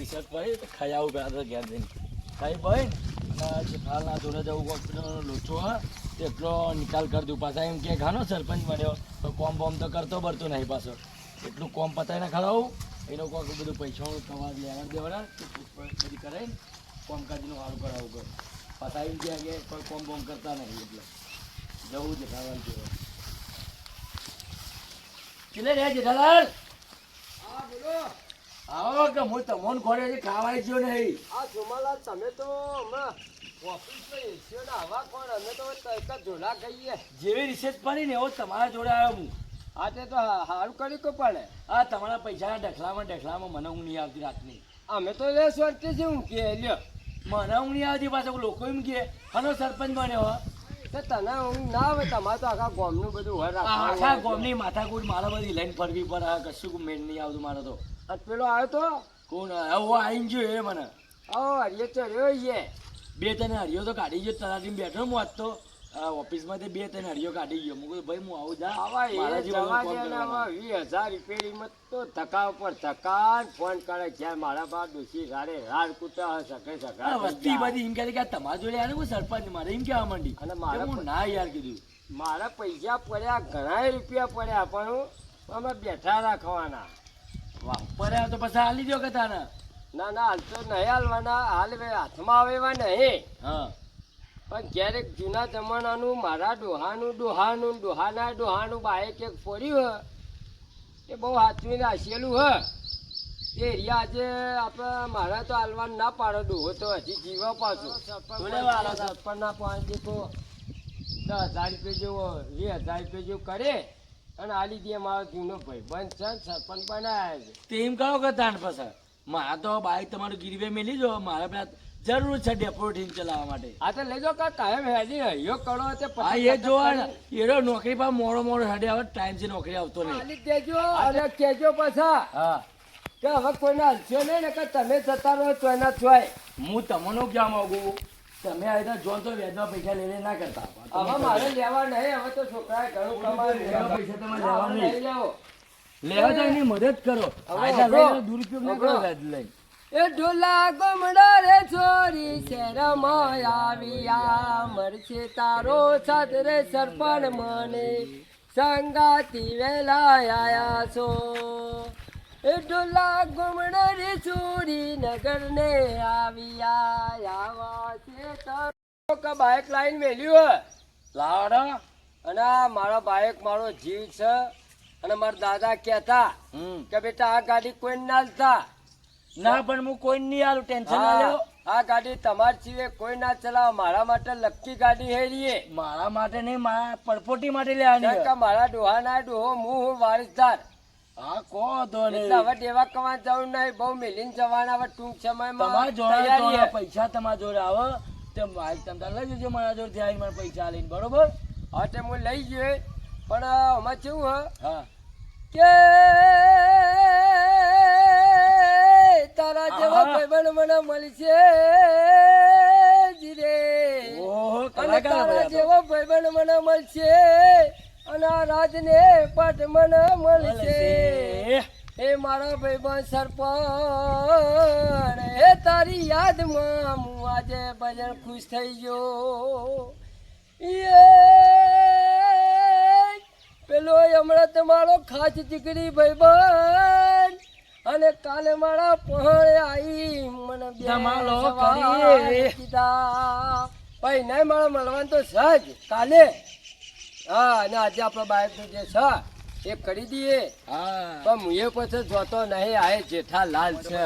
Research કરી ખાઈ આવું પેલા તો ઘેર ખાઈ ભાઈ ના જેઠાલાલના જોડે જવું હોસ્પિટલનો લોચો એટલો નિકાલ કરી દઉં પાછા. એમ કે ઘાનો સરપંચ મળ્યો, તો કોમ બોમ તો કરતો બરતો નહીં પાછો. એટલું કોમ પતાવીને ખરાવું એ લોકો આખું બધું પૈસાનું થવા લેવા દેવાના બધી કરાવીને કોમકાજનું સારું કરાવું કરું. પાછા એમ કે કોઈ કોમ બોમ કરતા નહીં, એટલે. જવું છે જોડે કેટલે રે જેઠાલાલ હા બોલો. આવો કે હું તમને ખોરે છે ખાવાય છો નહીં. આ જોમાલાલ તમે તો હમણાં ઓફિસમાં એસીઓ ના આવા કોણ? અમે તો એક જ ઝોલા કહીએ જેવી રિસેસ પડી ને એવો તમારા જોડે આવ્યો હું. આ તે તો સારું કર્યું કે પડે આ તમારા પૈસાના ડખલામાં ડખલામાં મને ઊંઘ નહીં આવતી રાતની. અમે તો લે શાંતિ છે હું કે લ્યો. મને ઊંઘ નહીં આવતી પાછા લોકો એમ કે હનો સરપંચ બન્યો તને ઊંઘ ના આવે તમારે તો આખા ગામનું બધું હોય આખા ગોમની માથાકૂટ મારે બધી લઈને ફરવી પર આ કશું મેળ નહીં આવતું મારે તો. પેલો આવ્યો તો? કોણ આવો આવીને ગયો એ મને. ઓ હરિયો ચડ્યો છે. બે તને હરિયો તો કાઢી ગયો તલાટી બેઠો હું આજ તો. ઓફિસમાંથી બે ત્રણ હરિયો કાઢી ગયો. મું ભાઈ હું આવું જા. મારા એ જેવા જવા કોમ દે ને કરવાના. આવા વીસ હજાર રિપેરિંગમાં તો ધક્કા ઉપર ધક્કા ફોન કરે ક્યાં મારા બાપ ડોસી ગાડે રાડ કૂટા સકે સકા વસ્તી બધી એમ કહેતી કે તમારા જોડે આને હું સરપંચ મારે એમ કહેવા માંડી. અને મારે હું ના યાર કીધું. મારા પૈસા પડ્યા ઘણા રૂપિયા પડ્યા પણ અમે બેઠા રાખવાના. વાપર્યા તો પછી હાલી દો કે તાને? ના ના હાલ તો નહીં હાલવાના. હાલ હાથમાં આવે એવા નહીં. હા. પણ ક્યારેક જૂના જમાનાનું મારા ડોહાનું ડોહાનું ડોહાના ડોહાનું બાઈક એક ફોડ્યું હ. એ બહુ હાચવીને હાસેલું હ. એ એરિયા આજે આપણે મારા તો હાલવાનું ના પાડો ડોહો તો હજી જીવા પાછું. સરપંચના પાંચ દીકો દસ હજાર રૂપિયા જેવો વીસ હજાર રૂપિયા જેવું કરે અને આલી દે મારો જૂનો ભાઈ બંધ છે સરપંચ બનાવ્યા છે. તેમ કહો કે તાન પછી મારા તો બાઈક તમારું ગીરવે મેલી જો મારે પેલા જરૂર છે ડેપોટીન ચલાવવા માટે. આ તો લેજો કા કાયમ હેડી રહ્યો કરો તે આ એ જોવા એરો નોકરી પર મોડો મોડો હેડે આવે ટાઈમથી નોકરી આવતો નહીં. આલી દેજો અને કેજો પાછા હા. કે હવે કોઈને હલશો નહીં ને કે તમે જતા રહો તો એના છોય હું તમને ક્યાં માંગુ? તમે આ જો તો વ્યાજમાં પૈસા લઈને લે ના કરતા. હવે મારે લેવા નહીં હવે તો છોકરાએ ઘણું કમાયું. પૈસા તમે લેવા નહીં. લેવો. લેવા તો એની મદદ કરો. દુરુપયોગ ના કરો હબળો. એ ઢોલા ગમડા રે છોરી શેરમાં આવ્યા. મરશે તારો છત રે સરપણ મને. સંગાતી વેલા આયા છો. એ ઢોલા ગમડા રે છોરી નગર ને આવ્યા. આવા છે તારો કે બાઈક લાઈન મેલ્યું લાવડો અને મારો બાઇક મારો જીવ છે. અને મારા દાદા કહેતા કે બેટા આ ગાડી કોઈ ના ચાલતા ના પણ હું કોઈ નહીં આલું. ટેન્શન ના લેવો આ ગાડી તમાર છીએ કોઈ ના ચલાવ. મારા માટે લક્કી ગાડી હેરીએ મારા માટે નહીં મારા પડપોટી માટે લેવાની કે મારા ડોહા ના ડોહો હું હું વારસદાર. હા કો તો એટલે હવે દેવા કવા જવું નહીં બહુ મિલિન જવાના હવે ટૂંક સમયમાં તમારા જોડે પૈસા તમારા જોડે આવે. તે બાઈક તમે લઈ જજો મારા જોડે આવીને મારા પૈસા લઈને બરોબર? હા તે હું લઈ ગયો પણ આમાં કેવું હે? હા. કે તારા જેવા. ભાઈબંધ મને મળશે જીરે અને તારા જેવા ભાઈબંધ મને મળશે અને આ રાજને પટ મને મળશે. એ મારા ભાઈબંધ સરપણ એ તારી યાદમાં હું આજે ભજન ખુશ થઈ ગયો! પેલો હમણાં તમારો ખાસ દીકરી ભાઈબંધ અને કાલે મારા પહોળે આવી મને ધમાલો કરી. કીધા. ભાઈ નહીં મારે મળવાનું તો સજ કાલે? હા અને આજે આપણો બાઈકનું જે છે એ કરી દઈએ. હા. પણ મુએ પછી જોતો નહીં આ જેઠા લાલ છે.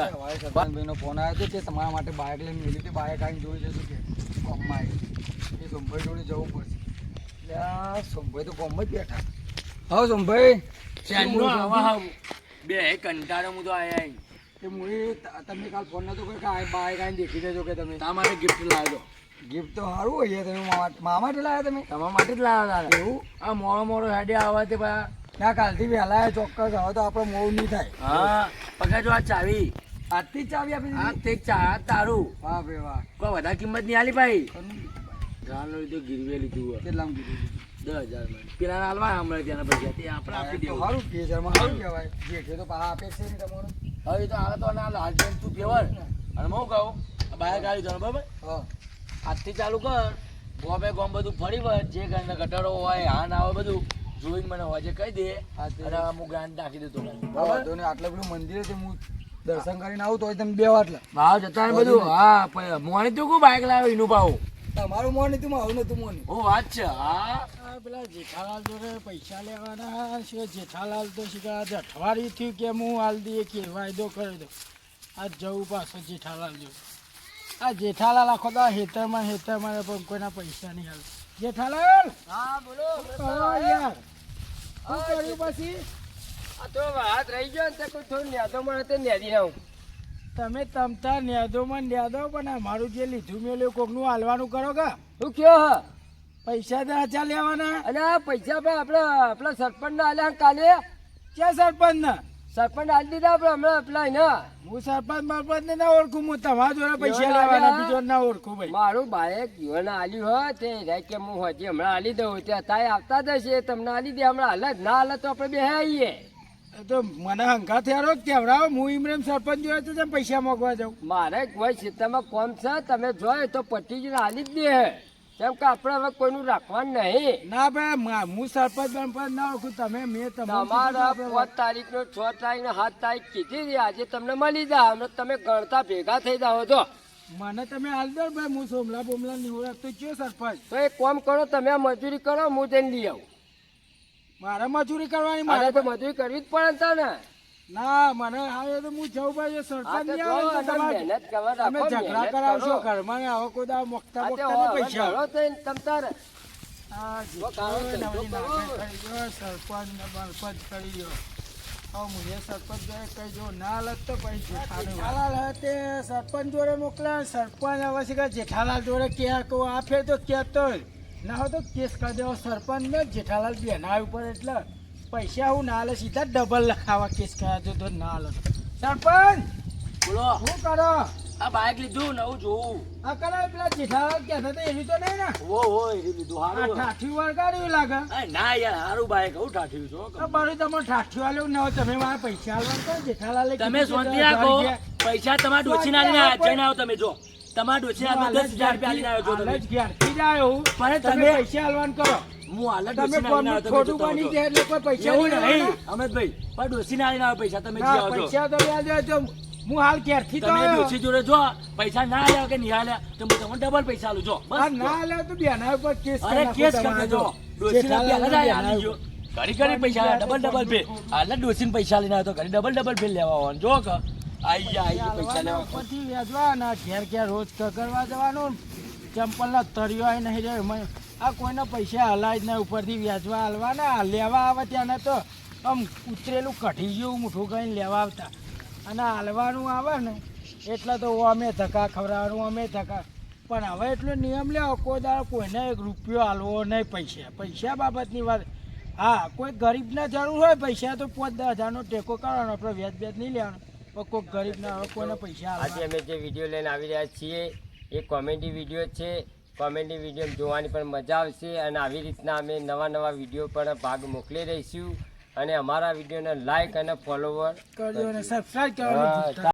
ભાઈનો ફોન આવ્યો હતો કે તમારા માટે બાઇક લઈને મેલી હતી બાઇક આવીને જોઈ જશે કે? ગામમાં આવી એ સોમભાઈ જોડે જવું પડશે. સોમભાઈ તો ગામમાં જ બેઠા. હા સોમભાઈ. બે કંટાળો હું તો આયા. કે હું તમને કાલ ફોન નતો કર્યો કે આ બાય આવીને દેખી દેજો કે તમે. તારા માટે ગિફ્ટ લાવ્યો ગિફ્ટ તો સારું હોય તમે મામા માટે લાવ્યા તમે? તમારા માટે જ લાવ્યા તારા. એવું? આ મોડો મોડો હેડે આવવા તે પા ના કાલથી વહેલા ચોક્કસ. હવે તો આપણે મોડું નહીં થાય. હા પકડ જો આ ચાવી. આજથી ચાવી આપી હા તે ચા તારું. વાહ ભાઈ વાહ. કોઈ વધારે કિંમત નહીં આલી ભાઈ. કેટલામ ગાનો લીધો ગીરવે લીધું હોય. કીધું દસ હજાર પેલા હાલવા હમણાં ત્યાંના પૈસા. તે આપણે આપી દેવું. સારું બે હજારમાં સારું કહેવાય. જેઠે તો પાછા આપે છે ને તમારું. હવે તો હાલ તો ના લાલ તું ફેવર અને હું કહું બહાર ગાડી જવાનું બરાબર? આજથી ચાલુ કર. ગોમે ગોમ બધું ફરી વળ જે ઘરને ગટરો હોય હા ના હોય બધું જોઈને મને હોજે કહી દે. અને હું ગ્રાન્ટ નાખી દઉં બરાબર? આટલું બધું મંદિર છે હું દર્શન કરીને આવું તો તમે બે વાટલા. ભાવ જતા બધું. હા મોણી તું કું બાઇક લાવ્યો? એનું ભાવ? તમારું મોં નહીં તું આવું નતું મોં હું વાત છે. હા. આ પેલા જેઠાલાલ જોડે પૈસા લેવાના છે. જેઠાલાલ તો શીખા અઠવાડિયું થયું કે હું હાલ દઈએ કે વાયદો કરી દો આ જવું પાછો જેઠાલાલ જોડે. આ જેઠાલાલ આખો તો હેતરમાં હેતરમાં પણ કોઈના પૈસા નહીં હાલ જેઠાલાલ! હા બોલો યાર? શું કર્યું પછી? આ તો હાથ રહી ગયો ને કોઈ થોડું મળે તો નેદી નાખું તમે તમતા ન્યાદોમાં ન્યાદો પણ મારું જે લીધું મેં કોકનું હાલવાનું કરો કે? શું કયો હા? પૈસા તો આચા લેવાના. અને પૈસા પણ આપણે આપણા સરપંચ ના આલ્યા કાલે. ક્યાં સરપંચ ના સરપંચ આલી દીધા આપણે હમણાં પેલા ના હું સરપંચ બરપંચ ને ના ઓળખું હું તમારા જોડે પૈસા લેવાના બીજો ના ઓળખું ભાઈ. મારું ભાઈ જીવન આલ્યું હોય તે રે કે હું હજી હમણાં આલી દઉં ત્યાં તાય આવતા જ હશે તમને આલી દે હમણાં હાલત ના હાલત તો આપણે બે આવીએ તો મને હંકા થયારો કેવડાવો હું ઇમરેમ સરપંચ જોડે તો તમે પૈસા મોકવા જાઉં? મારે કોઈ ક્ષેત્રમાં કોમ છે તમે જોયો તો પટ્ટી જ આલી જ દે. કેમ કે આપણે હવે કોઈનું રાખવાનું નહીં. ના ભાઈ હું સરપંચ બરપંચ ના ઓળખું તમે મેં તમારા પાંચ તારીખ નો છ તારીખ ને સાત તારીખ કીધી હતી આજે તમને મળી જાવ અને તમે ગણતા ભેગા થઈ જાઓ છો. મને તમે હાલ દો ભાઈ હું સોમલા બોમલા નહીં ઓળખતો. કયો સરપંચ? તો એક કામ કરો તમે મજૂરી કરો હું જઈને લઈ આવું. મારે મજૂરી કરવાની મારે તો મજૂરી કરવી જ પડે ને. ના મને આવે તો હું જવું ભાઈ સરપંચ તો નહીં આવે તમે ઝઘડા કરાવશો કરો. ઘરમાં આવો કોઈ દાડો મોકતા મોકતા પૈસા ઘણો થઈને તમ તાર આ ઓ કાળો જીતો ધંધો નવરી કરો. નાખે કરી ગયો, સરપંચ બરપંચ કરી. હવે મુએ સરપંચ જોડે કઈ જો ના લગતો તો પછી જેઠાલાલ હતે સરપંચ જોડે મોકલા સરપંચ છે જેઠાલાલ જોડે કે કહું આ ફેર તો કહેતો ના હોય તો કેસ કરી દેવો સરપંચ ને જેઠાલાલ બેના ઉપર એટલે પૈસા હું ના લે સીધા ડબલ લખાવા કેસ કર્યા તો તો ના હાલે સરપંચ બોલો. શું કરો? આ બાઇક લીધું નવું જોવું. આ કરાય પેલા જેઠાલાલ કહેતા તો એવી તો નહીં ને? ઓ વો એ લીધું હારું ઠાઠી વળગાડ્યું લાગે. ના યાર હારું બાઇક હું ઠાઠી છો બારું તમે ઠાઠી વાળું ન તમે મારા પૈસા આલવા તો જેઠાલાલે તમે શાંતિ રાખો પૈસા તમારા ડોસીના આલીને જઈને આવો તમે જો. તમારા ડોસીના આ દસ હજાર રૂપિયા લઈને આવ્યો છો તમે. પણ તમે- પૈસા આલવાનું કરો. હું હાલ જ તમે ડોસીના આલીને કોમનું આવ્યો, તમે ખોટું બની જાય એટલે કોઈ પૈસા નહીં નહીં. અમિતભાઈ પણ ડોસીના આલીને આવ્યો પૈસા તમે ના, આવજો પૈસા તો વ્યાજ હોય હું હાલ ઘેરથી તો તમે ડોસી જોડે જો પૈસા ના કે નહીં તો હું તમને ડબલ પૈસા આલું જો બસ. ના આલ્યો તો બેના ઉપર કેસ અરે કેસ કરી દેજો જો. ડોસીના પહેલા જ આલી ગયો. ઘડી ઘડી પૈસા ડબલ ડબલ પે. હાલ ડોસીને પૈસા લઈને આવ્યો તો ઘડી ડબલ ડબલ પે લેવા આવવાનું. જો કે આઈ ગયા આઈ પૈસા લેવા. ઉપરથી વ્યાજવાના, ઘેર ઘેર રોજ કરવા જવાનું ચંપલના તરિયો આઈ નહીં રહ્યો આ કોઈના પૈસા હલાય જ નહીં ઉપરથી વ્યાજવા હાલવાના લેવા આવે ત્યાંને તો આમ ઉતરેલું કઢી જેવું મૂઠું કહીને લેવા આવતા. અને હાલવાનું આવે ને એટલે તો અમે ધક્કા ખવડાવવાનું અમે ધક્કા. પણ હવે એટલો નિયમ લેવો કોઈ દાડો કોઈને એક રૂપિયો હાલવો નહીં પૈસા. પૈસા બાબતની વાત. હા કોઈ ગરીબને જરૂર હોય પૈસા તો પાંચ દસ હજારનો ટેકો કરવાનો આપણે વ્યાજ વ્યાજ નહીં લેવાનો. પણ કોઈ ગરીબના હવે કોઈને પૈસા આજે અમે જે વીડિયો લઈને આવી રહ્યા છીએ એ કોમેડી વીડિયો છે. કોમેડી વીડિયો જોવાની પણ મજા આવશે અને આવી રીતના અમે નવા નવા વીડિયો પણ ભાગ મોકલી રહીશું અને અમારા વિડીયોને લાઇક અને ફોલોવર કરજો અને સબસ્ક્રાઇબ કરવાનું.